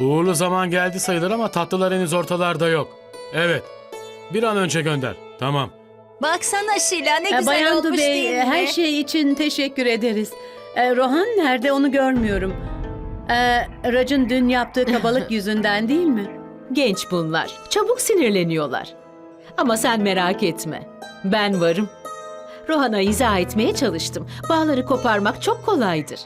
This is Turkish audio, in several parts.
Uğurlu zaman geldi sayılır ama tatlılar henüz ortalarda yok. Evet. Bir an önce gönder. Tamam. Baksana Şila ne E, güzel Bayan olmuş Dubey, değil mi? her şey için teşekkür ederiz. E, Rohan nerede onu görmüyorum. E, Rac'ın dün yaptığı kabalık yüzünden değil mi? Genç bunlar. Çabuk sinirleniyorlar. Ama sen merak etme. Ben varım. Rohan'a izah etmeye çalıştım. Bağları koparmak çok kolaydır.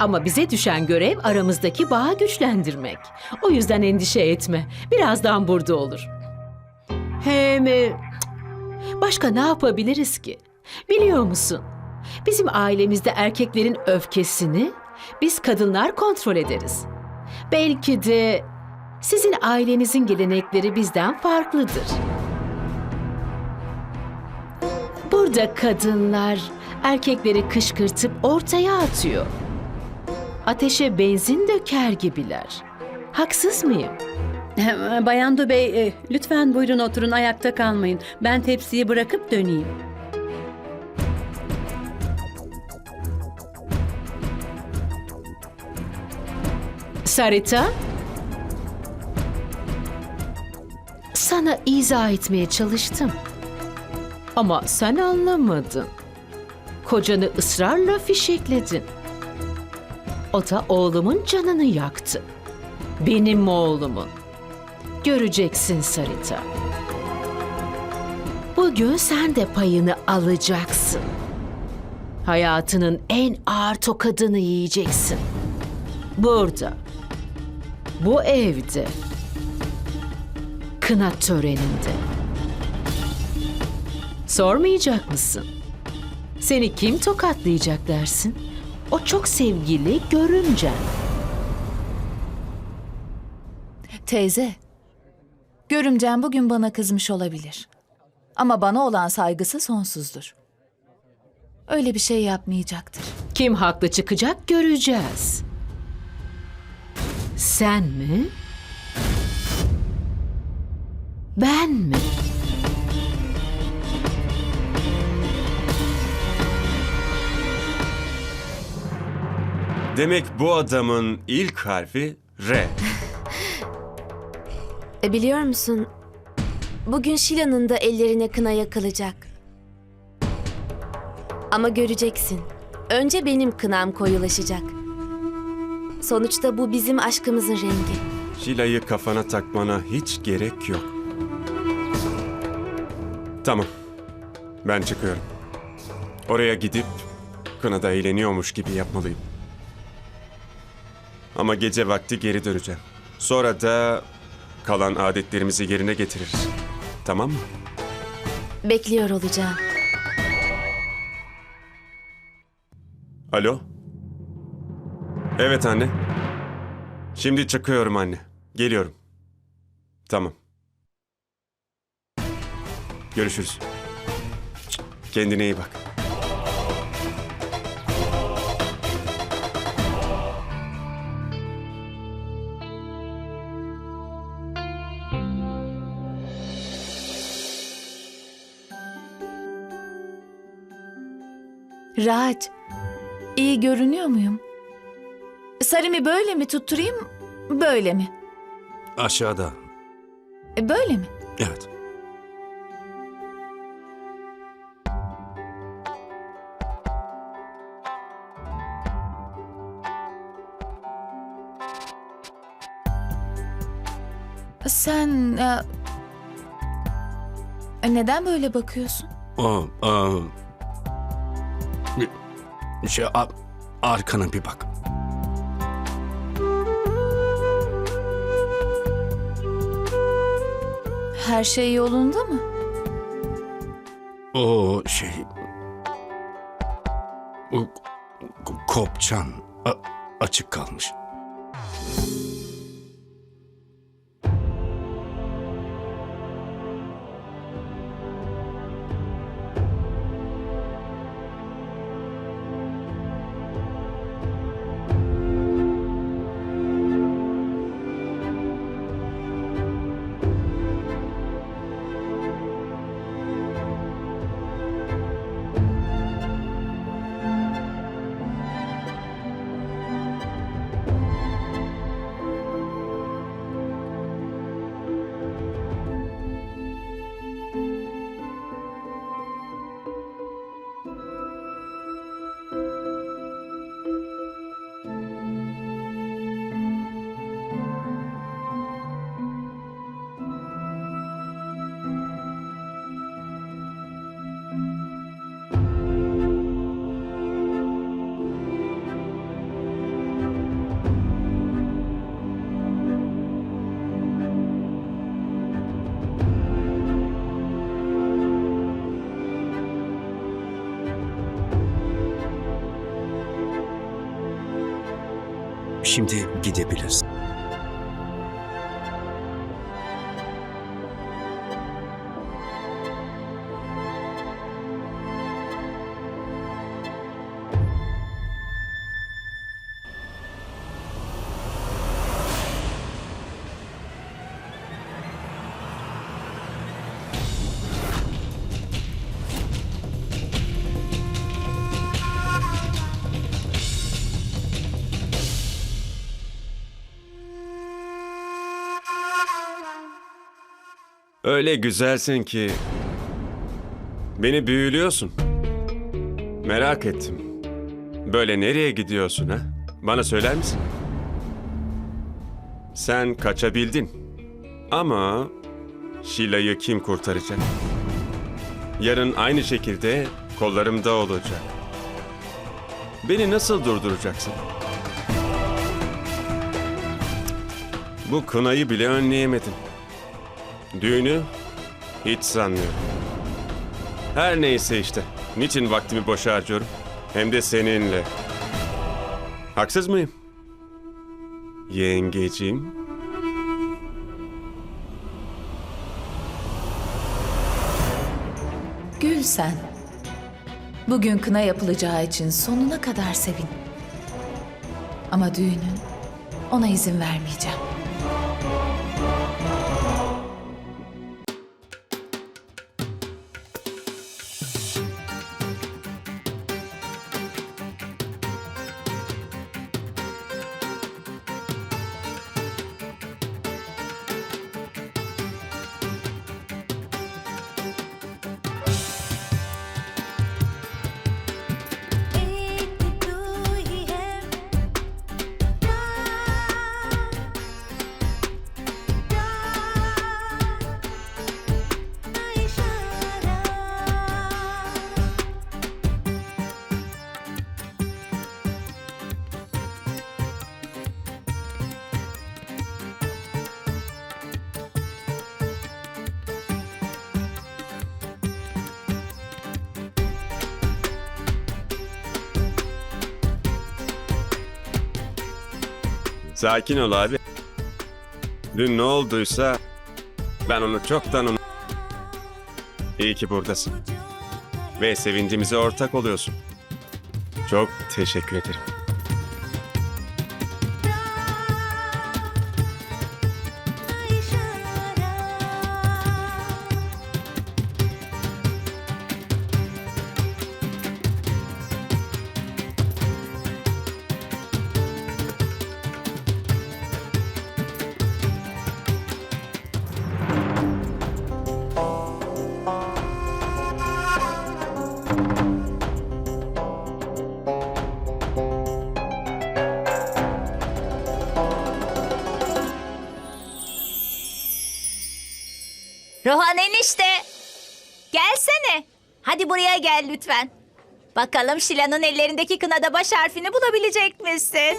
Ama bize düşen görev aramızdaki bağı güçlendirmek. O yüzden endişe etme. Birazdan burada olur. Hem e, başka ne yapabiliriz ki? Biliyor musun? Bizim ailemizde erkeklerin öfkesini biz kadınlar kontrol ederiz. Belki de sizin ailenizin gelenekleri bizden farklıdır. Burada kadınlar erkekleri kışkırtıp ortaya atıyor. Ateşe benzin döker gibiler. Haksız mıyım? Bayan Dubey, e, lütfen buyurun oturun ayakta kalmayın. Ben tepsiyi bırakıp döneyim. Sarita? Sana izah etmeye çalıştım. Ama sen anlamadın. Kocanı ısrarla fişekledin. Da oğlumun canını yaktı. Benim oğlumun. Göreceksin Sarita. Bugün sen de payını alacaksın. Hayatının en ağır tokadını yiyeceksin. Burada. Bu evde. Kına töreninde. Sormayacak mısın? Seni kim tokatlayacak dersin? O çok sevgili görümcen. Teyze, görümcem bugün bana kızmış olabilir. Ama bana olan saygısı sonsuzdur. Öyle bir şey yapmayacaktır. Kim haklı çıkacak göreceğiz. Sen mi? Ben mi? Demek bu adamın ilk harfi R. E biliyor musun? Bugün Şila'nın da ellerine kına yakılacak. Ama göreceksin. Önce benim kınam koyulaşacak. Sonuçta bu bizim aşkımızın rengi. Şila'yı kafana takmana hiç gerek yok. Tamam. Ben çıkıyorum. Oraya gidip kınada eğleniyormuş gibi yapmalıyım. Ama gece vakti geri döneceğim. Sonra da kalan adetlerimizi yerine getiririz. Tamam mı? Bekliyor olacağım. Alo? Evet anne. Şimdi çıkıyorum anne. Geliyorum. Tamam. Görüşürüz. Kendine iyi bak. Rahat, iyi görünüyor muyum? Sarımı böyle mi tutturayım, böyle mi? Aşağıda. E, Böyle mi? Evet. Sen... e, e, neden böyle bakıyorsun? O, bir- şey, a- arkana bir bak. Her şey yolunda mı? O şey... O kopçan a- açık kalmış. Şimdi gidebiliriz. Öyle güzelsin ki beni büyülüyorsun. Merak ettim. Böyle nereye gidiyorsun ha? Bana söyler misin? Sen kaçabildin. Ama Şila'yı kim kurtaracak? Yarın aynı şekilde kollarımda olacak. Beni nasıl durduracaksın? Bu kınayı bile önleyemedin. Düğünü hiç sanmıyorum. Her neyse işte. Niçin vaktimi boşa harcıyorum? Hem de seninle. Haksız mıyım? Yengeciğim. Gül sen. Bugün kına yapılacağı için sonuna kadar sevin. Ama düğünün ona izin vermeyeceğim. Sakin ol abi. Dün ne olduysa ben onu çoktan unuttum. İyi ki buradasın. Ve sevincimize ortak oluyorsun. Çok teşekkür ederim. Rohan enişte. Gelsene. Hadi buraya gel lütfen. Bakalım Şila'nın ellerindeki kınada baş harfini bulabilecek misin?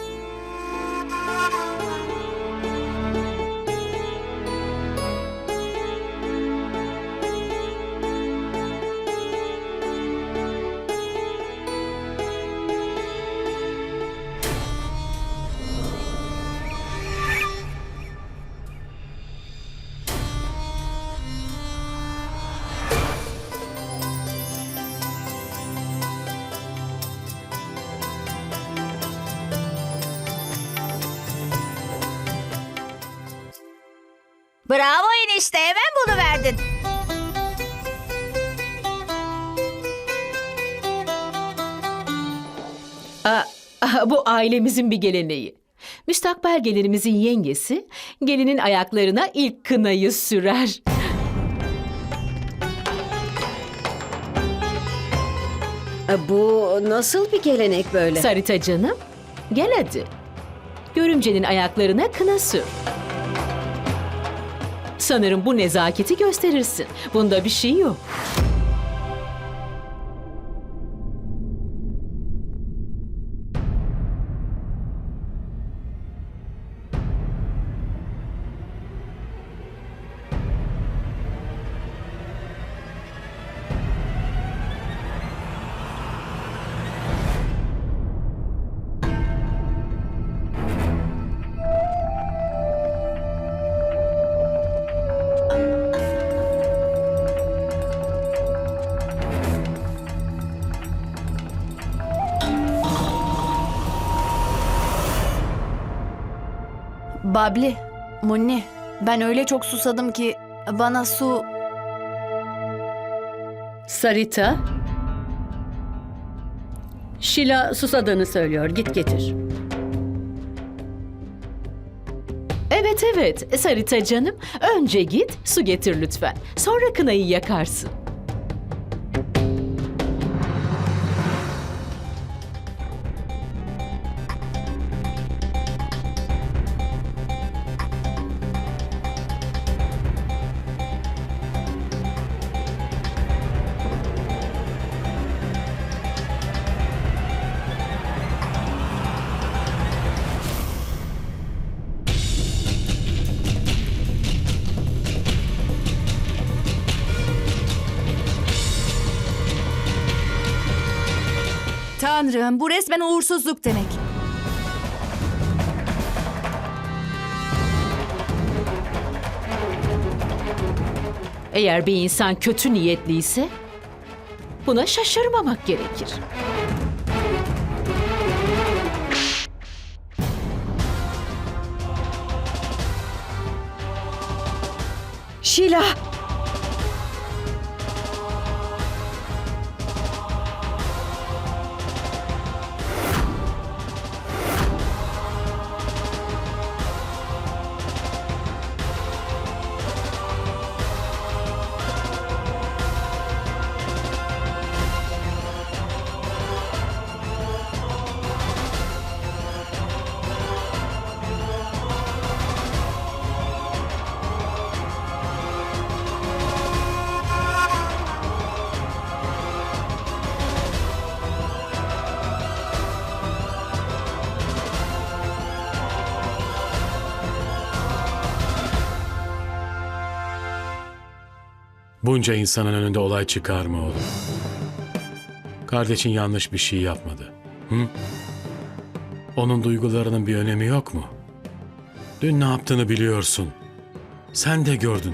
Bravo enişte hemen buluverdin. Aa, ah, bu ailemizin bir geleneği. Müstakbel gelinimizin yengesi gelinin ayaklarına ilk kınayı sürer. E, Bu nasıl bir gelenek böyle? Sarita canım, gel hadi. Görümcenin ayaklarına kına sür. Sanırım bu nezaketi gösterirsin. Bunda bir şey yok. Babli, Munni, ben öyle çok susadım ki bana su... Sarita. Şila susadığını söylüyor. Git getir. Evet evet Sarita canım. Önce git su getir lütfen. Sonra kınayı yakarsın. Tanrım, bu resmen uğursuzluk demek. Eğer bir insan kötü niyetliyse buna şaşırmamak gerekir. Şila! Bunca insanın önünde olay çıkarma oğlum. Kardeşin yanlış bir şey yapmadı. Hı? Onun duygularının bir önemi yok mu? Dün ne yaptığını biliyorsun. Sen de gördün.